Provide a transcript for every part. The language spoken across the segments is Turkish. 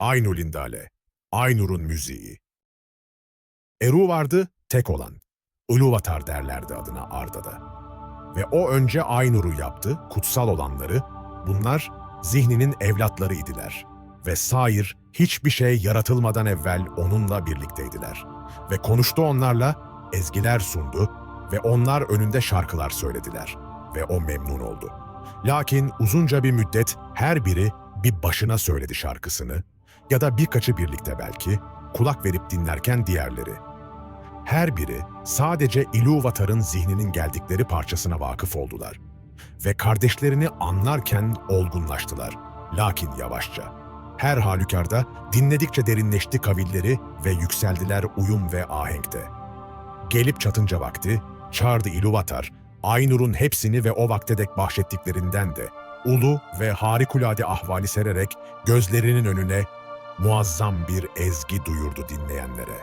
Aynur Lindale, Aynur'un müziği. Eru vardı, tek olan. Uluvatar derlerdi adına Arda'da. Ve o önce Aynur'u yaptı, kutsal olanları, bunlar zihninin evlatları idiler. Ve sair hiçbir şey yaratılmadan evvel onunla birlikteydiler. Ve konuştu onlarla, ezgiler sundu ve onlar önünde şarkılar söylediler. Ve o memnun oldu. Lakin uzunca bir müddet her biri bir başına söyledi şarkısını ya da birkaçı birlikte belki, kulak verip dinlerken diğerleri. Her biri sadece İluvatar'ın zihninin geldikleri parçasına vakıf oldular. Ve kardeşlerini anlarken olgunlaştılar. Lakin yavaşça. Her halükarda dinledikçe derinleşti kavilleri ve yükseldiler uyum ve ahenkte. Gelip çatınca vakti, çağırdı İluvatar, Aynur'un hepsini ve o vakte dek bahşettiklerinden de ulu ve harikulade ahvali sererek gözlerinin önüne muazzam bir ezgi duyurdu dinleyenlere.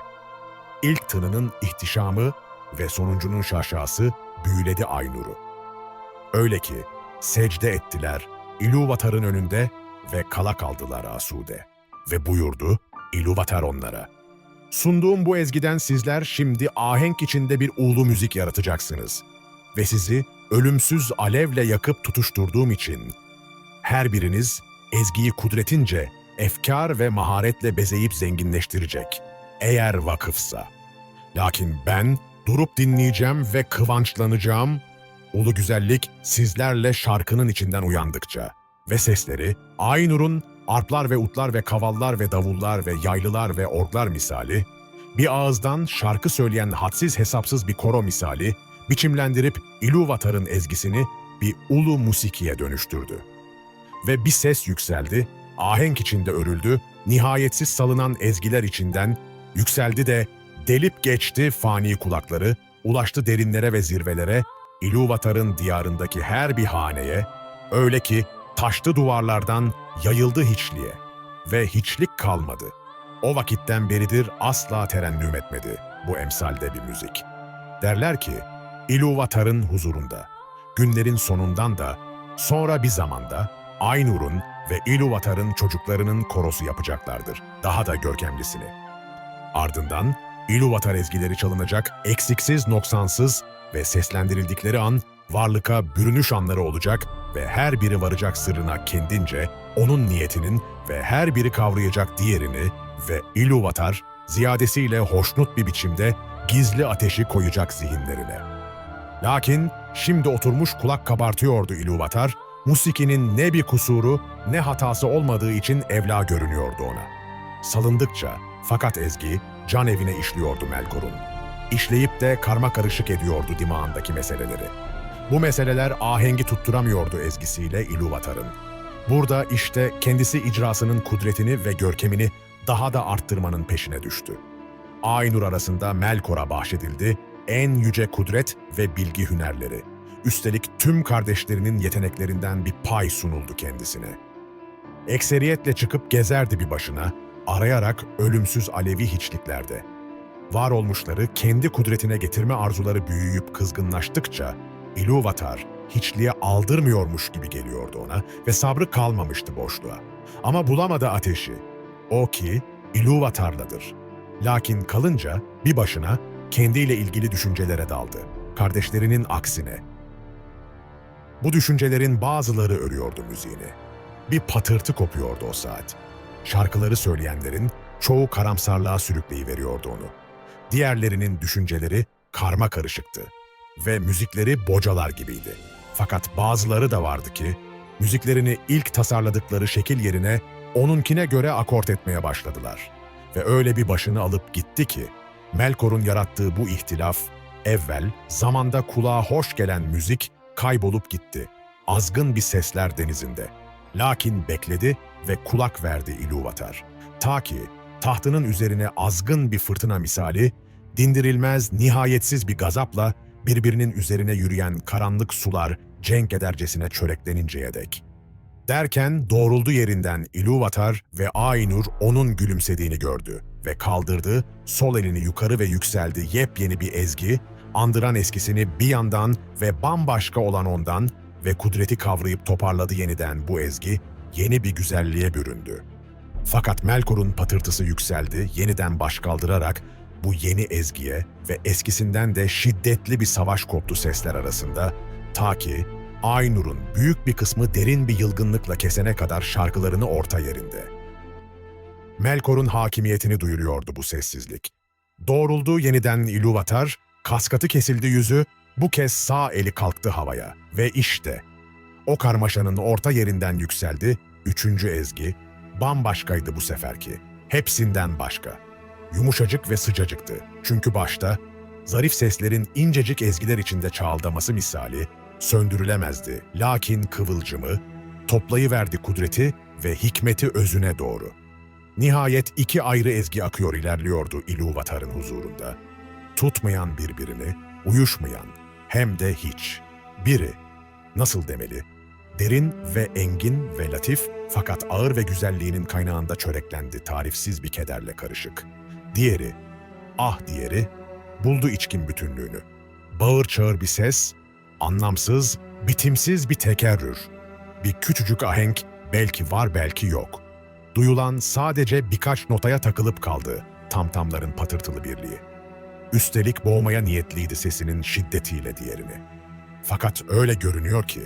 İlk tınının ihtişamı ve sonuncunun şaşası büyüledi Aynur'u. Öyle ki secde ettiler İluvatar'ın önünde ve kala kaldılar asude. Ve buyurdu İluvatar onlara. Sunduğum bu ezgiden sizler şimdi ahenk içinde bir ulu müzik yaratacaksınız. Ve sizi ölümsüz alevle yakıp tutuşturduğum için her biriniz ezgiyi kudretince efkar ve maharetle bezeyip zenginleştirecek. Eğer vakıfsa. Lakin ben durup dinleyeceğim ve kıvançlanacağım. Ulu güzellik sizlerle şarkının içinden uyandıkça. Ve sesleri Aynur'un arplar ve utlar ve kavallar ve davullar ve yaylılar ve orglar misali, bir ağızdan şarkı söyleyen hadsiz hesapsız bir koro misali, biçimlendirip İluvatar'ın ezgisini bir ulu musikiye dönüştürdü. Ve bir ses yükseldi, ahenk içinde örüldü, nihayetsiz salınan ezgiler içinden yükseldi de delip geçti fani kulakları, ulaştı derinlere ve zirvelere, İluvatar'ın diyarındaki her bir haneye, öyle ki taştı duvarlardan yayıldı hiçliğe ve hiçlik kalmadı. O vakitten beridir asla terennüm etmedi bu emsalde bir müzik. Derler ki, İluvatar'ın huzurunda, günlerin sonundan da, sonra bir zamanda Aynur'un ve İluvatar'ın çocuklarının korosu yapacaklardır, daha da görkemlisini. Ardından İluvatar ezgileri çalınacak, eksiksiz, noksansız ve seslendirildikleri an varlıka bürünüş anları olacak ve her biri varacak sırrına kendince, onun niyetinin ve her biri kavrayacak diğerini ve İluvatar, ziyadesiyle hoşnut bir biçimde gizli ateşi koyacak zihinlerine. Lakin şimdi oturmuş kulak kabartıyordu İluvatar, musikinin ne bir kusuru ne hatası olmadığı için evla görünüyordu ona. Salındıkça fakat Ezgi can evine işliyordu Melkor'un. İşleyip de karma karışık ediyordu dimağındaki meseleleri. Bu meseleler ahengi tutturamıyordu ezgisiyle İluvatar'ın. Burada işte kendisi icrasının kudretini ve görkemini daha da arttırmanın peşine düştü. Aynur arasında Melkor'a bahşedildi en yüce kudret ve bilgi hünerleri. Üstelik tüm kardeşlerinin yeteneklerinden bir pay sunuldu kendisine. Ekseriyetle çıkıp gezerdi bir başına, arayarak ölümsüz alevi hiçliklerde. Var olmuşları kendi kudretine getirme arzuları büyüyüp kızgınlaştıkça, İluvatar hiçliğe aldırmıyormuş gibi geliyordu ona ve sabrı kalmamıştı boşluğa. Ama bulamadı ateşi. O ki İluvatar'ladır. Lakin kalınca bir başına kendiyle ilgili düşüncelere daldı. Kardeşlerinin aksine. Bu düşüncelerin bazıları örüyordu müziğini. Bir patırtı kopuyordu o saat. Şarkıları söyleyenlerin çoğu karamsarlığa sürükleyiveriyordu onu. Diğerlerinin düşünceleri karma karışıktı ve müzikleri bocalar gibiydi. Fakat bazıları da vardı ki, müziklerini ilk tasarladıkları şekil yerine onunkine göre akort etmeye başladılar. Ve öyle bir başını alıp gitti ki, Melkor'un yarattığı bu ihtilaf, evvel zamanda kulağa hoş gelen müzik kaybolup gitti. Azgın bir sesler denizinde. Lakin bekledi ve kulak verdi İluvatar. Ta ki tahtının üzerine azgın bir fırtına misali, dindirilmez, nihayetsiz bir gazapla birbirinin üzerine yürüyen karanlık sular cenk edercesine çörekleninceye dek. Derken doğruldu yerinden İluvatar ve Aynur onun gülümsediğini gördü ve kaldırdı, sol elini yukarı ve yükseldi yepyeni bir ezgi, andıran eskisini bir yandan ve bambaşka olan ondan ve kudreti kavrayıp toparladı yeniden bu ezgi, yeni bir güzelliğe büründü. Fakat Melkor'un patırtısı yükseldi, yeniden baş kaldırarak bu yeni ezgiye ve eskisinden de şiddetli bir savaş koptu sesler arasında, ta ki Aynur'un büyük bir kısmı derin bir yılgınlıkla kesene kadar şarkılarını orta yerinde. Melkor'un hakimiyetini duyuruyordu bu sessizlik. Doğruldu yeniden İluvatar, kaskatı kesildi yüzü, bu kez sağ eli kalktı havaya ve işte o karmaşanın orta yerinden yükseldi, üçüncü ezgi, bambaşkaydı bu seferki, hepsinden başka. Yumuşacık ve sıcacıktı çünkü başta zarif seslerin incecik ezgiler içinde çağaldaması misali söndürülemezdi. Lakin kıvılcımı, toplayıverdi kudreti ve hikmeti özüne doğru. Nihayet iki ayrı ezgi akıyor ilerliyordu İluvatar'ın huzurunda. Tutmayan birbirini, uyuşmayan, hem de hiç. Biri, nasıl demeli, derin ve engin ve latif fakat ağır ve güzelliğinin kaynağında çöreklendi tarifsiz bir kederle karışık. Diğeri, ah diğeri, buldu içkin bütünlüğünü. Bağır çağır bir ses, anlamsız, bitimsiz bir tekerrür. Bir küçücük ahenk belki var belki yok. Duyulan sadece birkaç notaya takılıp kaldı tamtamların patırtılı birliği. Üstelik boğmaya niyetliydi sesinin şiddetiyle diğerini. Fakat öyle görünüyor ki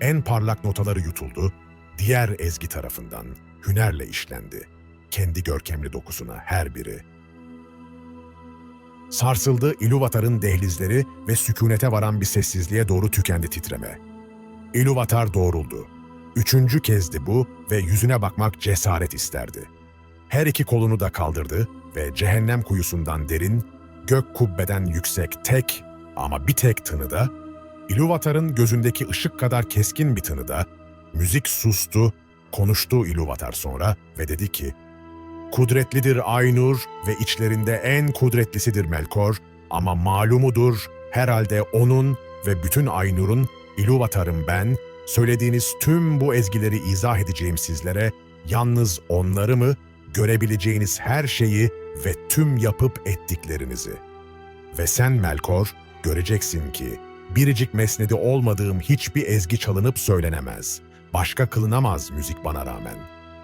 en parlak notaları yutuldu, diğer ezgi tarafından hünerle işlendi. Kendi görkemli dokusuna her biri. Sarsıldı İluvatar'ın dehlizleri ve sükunete varan bir sessizliğe doğru tükendi titreme. İluvatar doğruldu. Üçüncü kezdi bu ve yüzüne bakmak cesaret isterdi. Her iki kolunu da kaldırdı ve cehennem kuyusundan derin, gök kubbeden yüksek tek ama bir tek tınıda, İluvatar'ın gözündeki ışık kadar keskin bir tınıda, müzik sustu, konuştu İluvatar sonra ve dedi ki, Kudretlidir Aynur ve içlerinde en kudretlisidir Melkor ama malumudur herhalde onun ve bütün Aynur'un İluvatar'ım ben, söylediğiniz tüm bu ezgileri izah edeceğim sizlere, yalnız onları mı, görebileceğiniz her şeyi ve tüm yapıp ettiklerinizi. Ve sen Melkor, göreceksin ki, biricik mesnedi olmadığım hiçbir ezgi çalınıp söylenemez. Başka kılınamaz müzik bana rağmen.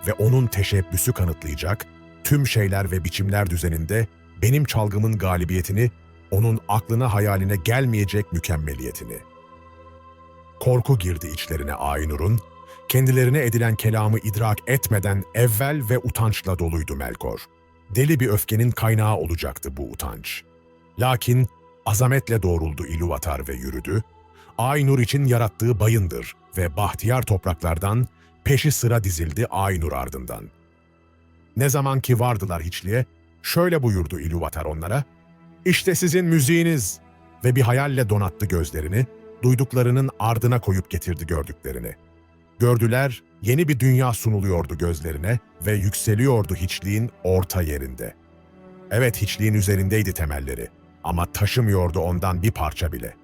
Ve onun teşebbüsü kanıtlayacak, tüm şeyler ve biçimler düzeninde benim çalgımın galibiyetini, onun aklına hayaline gelmeyecek mükemmeliyetini. Korku girdi içlerine Aynur'un, kendilerine edilen kelamı idrak etmeden evvel ve utançla doluydu Melkor. Deli bir öfkenin kaynağı olacaktı bu utanç. Lakin azametle doğruldu İluvatar ve yürüdü. Aynur için yarattığı bayındır ve bahtiyar topraklardan peşi sıra dizildi Aynur ardından. Ne zaman ki vardılar hiçliğe, şöyle buyurdu İluvatar onlara, İşte sizin müziğiniz ve bir hayalle donattı gözlerini, duyduklarının ardına koyup getirdi gördüklerini. Gördüler, yeni bir dünya sunuluyordu gözlerine ve yükseliyordu hiçliğin orta yerinde. Evet hiçliğin üzerindeydi temelleri ama taşımıyordu ondan bir parça bile.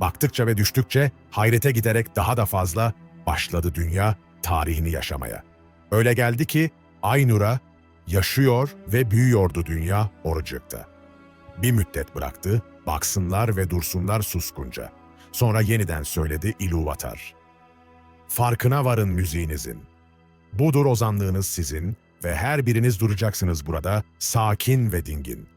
Baktıkça ve düştükçe hayrete giderek daha da fazla başladı dünya tarihini yaşamaya. Öyle geldi ki Aynur'a yaşıyor ve büyüyordu dünya oracıkta. Bir müddet bıraktı, baksınlar ve dursunlar suskunca. Sonra yeniden söyledi İluvatar. Farkına varın müziğinizin. Budur ozanlığınız sizin ve her biriniz duracaksınız burada sakin ve dingin.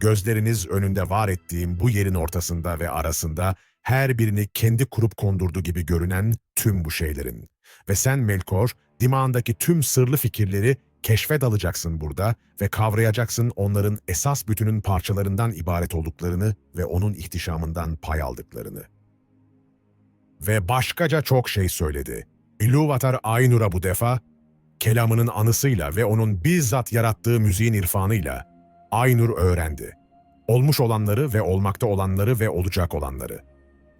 Gözleriniz önünde var ettiğim bu yerin ortasında ve arasında her birini kendi kurup kondurdu gibi görünen tüm bu şeylerin. Ve sen Melkor, dimağındaki tüm sırlı fikirleri keşfe dalacaksın burada ve kavrayacaksın onların esas bütünün parçalarından ibaret olduklarını ve onun ihtişamından pay aldıklarını. Ve başkaca çok şey söyledi. İluvatar Aynur'a bu defa, kelamının anısıyla ve onun bizzat yarattığı müziğin irfanıyla Aynur öğrendi. Olmuş olanları ve olmakta olanları ve olacak olanları.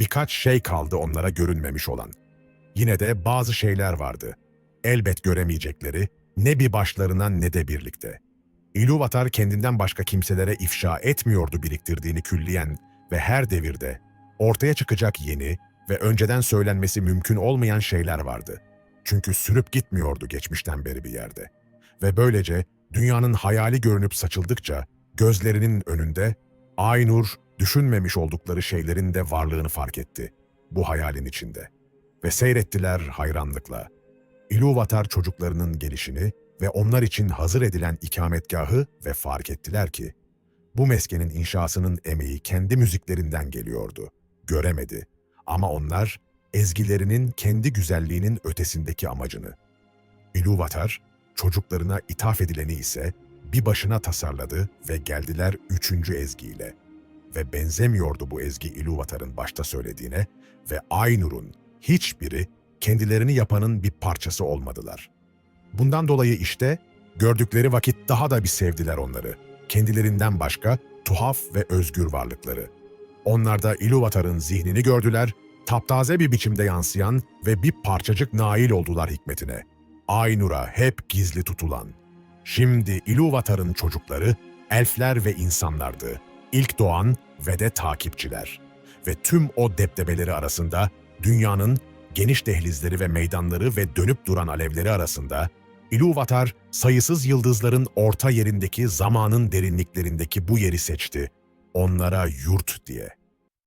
Birkaç şey kaldı onlara görünmemiş olan. Yine de bazı şeyler vardı. Elbet göremeyecekleri, ne bir başlarına ne de birlikte. İluvatar kendinden başka kimselere ifşa etmiyordu biriktirdiğini külliyen ve her devirde ortaya çıkacak yeni ve önceden söylenmesi mümkün olmayan şeyler vardı. Çünkü sürüp gitmiyordu geçmişten beri bir yerde. Ve böylece dünyanın hayali görünüp saçıldıkça gözlerinin önünde Aynur düşünmemiş oldukları şeylerin de varlığını fark etti bu hayalin içinde. Ve seyrettiler hayranlıkla. İluvatar çocuklarının gelişini ve onlar için hazır edilen ikametgahı ve fark ettiler ki, bu meskenin inşasının emeği kendi müziklerinden geliyordu. Göremedi. Ama onlar ezgilerinin kendi güzelliğinin ötesindeki amacını. İluvatar, çocuklarına ithaf edileni ise bir başına tasarladı ve geldiler üçüncü ezgiyle. Ve benzemiyordu bu ezgi İluvatar'ın başta söylediğine ve Aynur'un hiçbiri kendilerini yapanın bir parçası olmadılar. Bundan dolayı işte gördükleri vakit daha da bir sevdiler onları. Kendilerinden başka tuhaf ve özgür varlıkları. Onlar da İluvatar'ın zihnini gördüler, taptaze bir biçimde yansıyan ve bir parçacık nail oldular hikmetine. Aynur'a hep gizli tutulan. Şimdi İluvatar'ın çocukları elfler ve insanlardı. İlk doğan ve de takipçiler. Ve tüm o deptebeleri arasında dünyanın geniş dehlizleri ve meydanları ve dönüp duran alevleri arasında İluvatar sayısız yıldızların orta yerindeki zamanın derinliklerindeki bu yeri seçti. Onlara yurt diye.